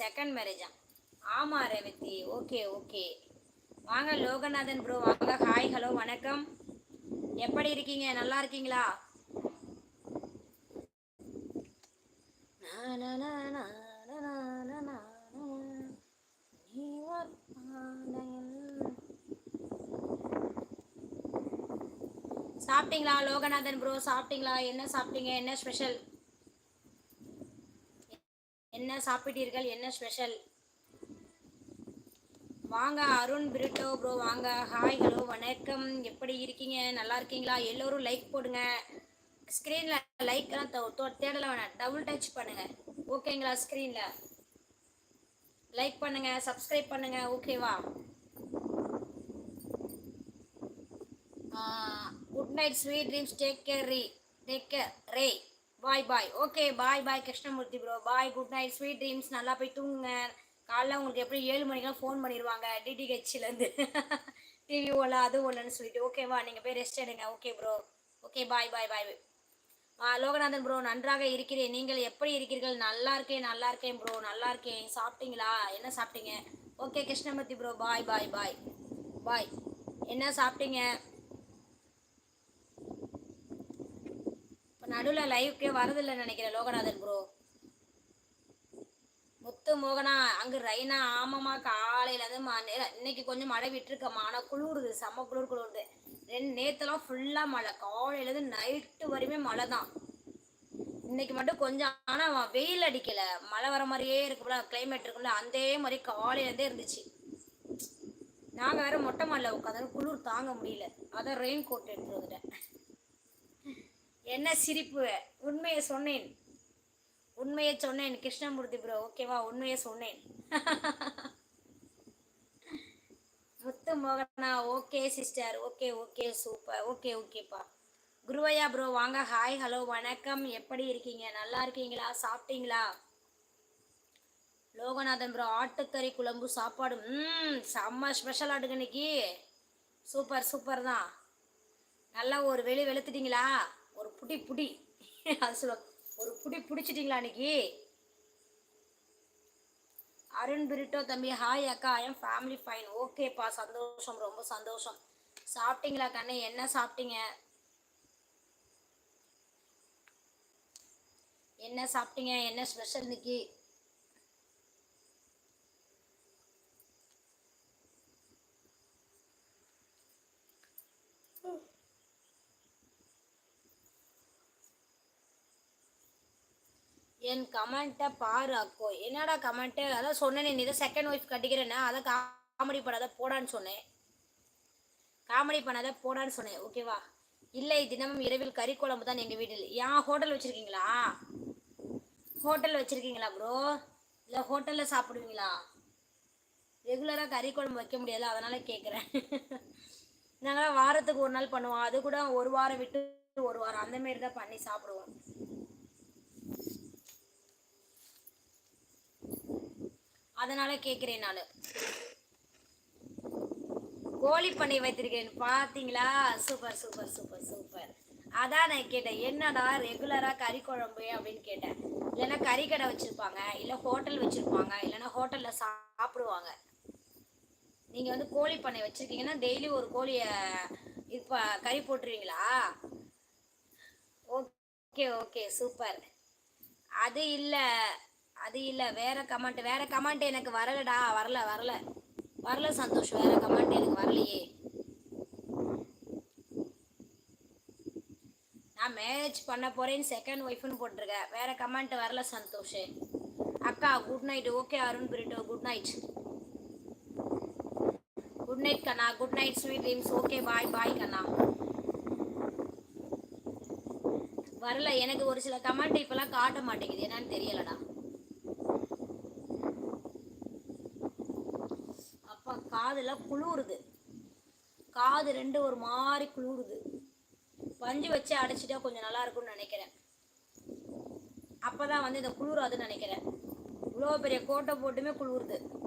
Second மேரேஜா ஆமாம் Revathi. Okay okay. வாங்க லோகநாதன் ப்ரோ வாங்க. ஹாய் ஹலோ வணக்கம். எப்படி இருக்கீங்க? நல்லா இருக்கீங்களா? சாப்பிட்டீங்களா லோகநாதன் ப்ரோ சாப்பிட்டீங்களா? என்ன சாப்பிட்டீங்க? என்ன ஸ்பெஷல் என்ன சாப்பிட்டீர்கள்? என்ன ஸ்பெஷல் வாங்க அருண் பிரிட்டோ ப்ரோ வாங்க. ஹாய் ஹலோ வணக்கம். எப்படி இருக்கீங்க? நல்லா இருக்கீங்களா? எல்லோரும் லைக் போடுங்க. ஸ்க்ரீனில் லைக்லாம் தேடல வேணாம். டபுள் டச் பண்ணுங்க. ஓகேங்களா ஸ்க்ரீனில் லைக் பண்ணுங்க சப்ஸ்கிரைப் பண்ணுங்க. ஓகேவா good night sweet dreams take care ரீ டேக் கேர் ரே bye bye okay bye bye Krishnamurthy bro bye good night sweet dreams நல்லா போய் தூங்குங்க. காலைல உங்களுக்கு எப்படி ஏழு மணிக்கெல்லாம் ஃபோன் பண்ணிடுவாங்க டிடிஹெச்லேருந்து டிவி ஓல அது ஓலன்னு சொல்லிட்டு. ஓகேவா நீங்கள் போய் ரெஸ்ட் எடுங்க. Okay bro okay bye bye bye ஆ லோகநாதன் ப்ரோ நன்றாக இருக்கிறேன். நீங்கள் எப்படி இருக்கிறீர்கள்? நல்லா இருக்கேன் நல்லா இருக்கேன் ப்ரோ நல்லா இருக்கேன். சாப்பிட்டீங்களா? என்ன சாப்பிட்டீங்க? Okay Krishnamurthy bro bye bye bye bye என்ன சாப்பிட்டீங்க இப்போ நடுவில் லைவ்க்கே வரதில்லை நினைக்கிறேன் லோகநாதன் ப்ரோ முத்து மோகனா அங்கே ரைனா ஆமாம்மா காலையிலேருந்து மா இன்னைக்கு கொஞ்சம் மழை விட்டுருக்கம்மா. ஆனால் குளிருது செம்ம குளிர் குளிருது ரெண்டு நேற்றுலாம் ஃபுல்லாக மழை. காலையிலேருந்து நைட்டு வரையுமே மழை தான். இன்னைக்கு மட்டும் கொஞ்சம் ஆனால் வெயில் அடிக்கல. மழை வர மாதிரியே இருக்கும்ல கிளைமேட் இருக்கும்ல அதே மாதிரி காலையிலேருந்தே இருந்துச்சு. நாங்கள் வேற மொட்டை மாடியில் உட்காந்து குளிர் தாங்க முடியல. அதான் ரெயின் கோட் எடுத்து வந்துட்டேன். என்ன சிரிப்பு? உண்மையை சொன்னேன். உண்மையை சொன்னேன் கிருஷ்ணமூர்த்தி ப்ரோ ஓகேவா உண்மையை சொன்னேன். முத்து மோகனா okay sister okay okay super okay ஓகேப்பா குருவையா ப்ரோ வாங்க. ஹாய் ஹலோ வணக்கம். எப்படி இருக்கீங்க? நல்லா இருக்கீங்களா? சாப்பிட்டீங்களா? லோகநாதன் ப்ரோ ஆட்டுக்கறி குழம்பு சாப்பாடு. ம் செம்ம ஸ்பெஷல் ஆட்டுக்கு இன்னைக்கு. சூப்பர் சூப்பர் தான். நல்லா ஒரு வெளி வெளுத்துட்டீங்களா? புடி புடி. அது சொல்ல ஒரு புடி பிடிச்சிட்டிங்களா அன்னைக்கு? அருண் பிரிட்டோ தம்பி ஹாய் அக்கா. ஐம் ஃபேமிலி ஃபைன் ஓகேப்பா சந்தோஷம் ரொம்ப சந்தோஷம். சாப்பிட்டீங்களா கண்ணே? என்ன சாப்பிட்டீங்க? என்ன சாப்பிட்டீங்க? என்ன ஸ்பெஷல் இன்னைக்கு? என் கமெண்ட்டை பாரு அக்கோ என்னடா கமெண்ட்டு அதான் சொன்னேன் நீ இதை செகண்ட் ஒய்ஃப் கட்டிக்கிறேன்னா அதை காமெடி பண்ணாத போடான்னு சொன்னேன். காமெடி பண்ணாத போடான்னு சொன்னேன். ஓகேவா இல்லை தினமும் இரவில் கறி குழம்பு தான் எங்கள் வீட்டில். ஏன் ஹோட்டல் வச்சுருக்கீங்களா? ஹோட்டல் வச்சுருக்கீங்களா ப்ரோ இல்லை ஹோட்டலில் சாப்பிடுவீங்களா? ரெகுலராக கறி குழம்பு வைக்க முடியாது அதனால் கேட்குறேன் நாங்களாம் வாரத்துக்கு ஒரு நாள் பண்ணுவோம். அது கூட ஒரு வாரம் விட்டு ஒரு வாரம். அந்தமாரி தான் பண்ணி சாப்பிடுவோம். அதனால கேட்குறேன் நான். கோழி பண்ணை வைத்திருக்கிறேன். பார்த்தீங்களா சூப்பர் சூப்பர் சூப்பர் சூப்பர். அதான் நான் கேட்டேன். என்னடா ரெகுலராக கறி குழம்பு அப்படின்னு கேட்டேன். இல்லைன்னா கறி கடை வச்சுருப்பாங்க. இல்லை ஹோட்டல் வச்சுருப்பாங்க. இல்லைன்னா ஹோட்டலில் சாப்பிடுவாங்க. நீங்கள் வந்து கோழி பண்ணை வச்சுருக்கீங்கன்னா டெய்லி ஒரு கோழியை இப்போ கறி போட்டுருவீங்களா? Okay okay super. அது இல்லை. அது இல்லை வேற கமெண்ட் வேற கமெண்ட் எனக்கு வரலடா வரல வரல. வரல சந்தோஷ் வேற கமெண்ட் எனக்கு வரலையே. நான் மேரேஜ் பண்ண போறேன்னு செகண்ட் ஒய்ஃப்னு போட்டிருக்கேன் வேற கமெண்ட் வரல சந்தோஷ். அக்கா good night okay Arun Brito good night good night கண்ணா. Good night sweet dreams okay bye bye கண்ணா. வரல எனக்கு ஒரு சில கமெண்ட் இப்பெல்லாம் காட்ட மாட்டேங்குது. என்னன்னு தெரியலடா. காதில் காதெல்லாம் குளிருது. காது ரெண்டு ஒரு மாதிரி குளிருது. பஞ்சு வச்சு அடைச்சிட்டா கொஞ்சம் நல்லா இருக்கும்னு நினைக்கிறேன். அப்பதான் வந்து இந்த குளிராதுன்னு நினைக்கிறேன். இவ்வளோ பெரிய கோட்டை போட்டுமே குளிருது.